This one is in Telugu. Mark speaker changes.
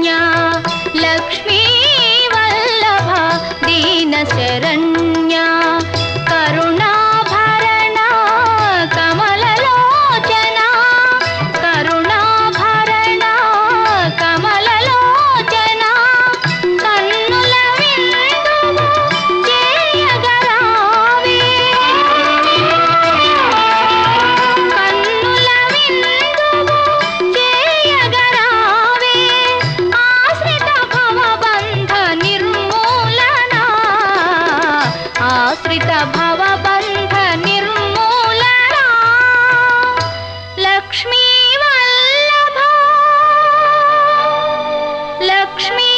Speaker 1: меня. ఆశ్రిత భవబంధ నిర్మూలనా లక్ష్మీ వల్లభ. లక్ష్మీ